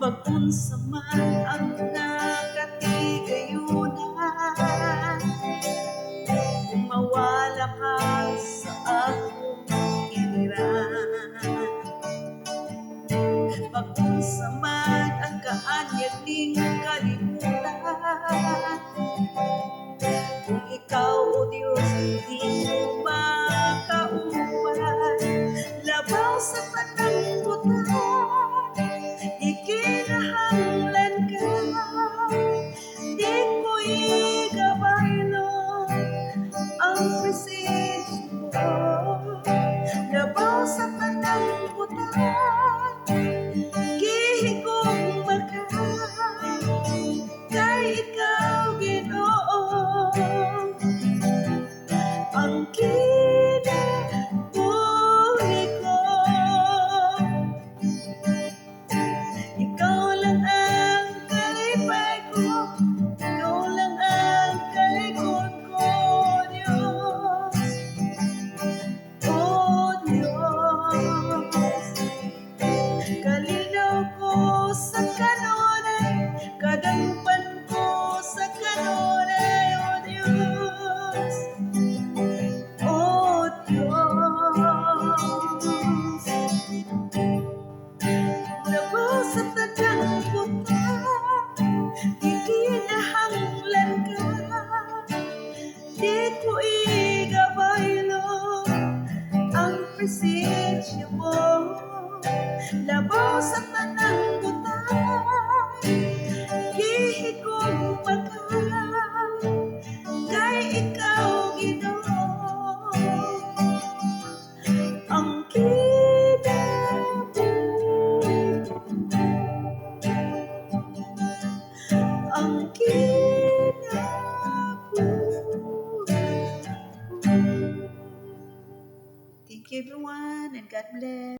Pag-unsa man ang nakatigayunan Mawala ka sa akong iniran. Pag-unsa man ang kaanyag ning kalimutan sa patay mo na. tuig abaylo ang presensya mo labos at tanang buta everyone and God bless.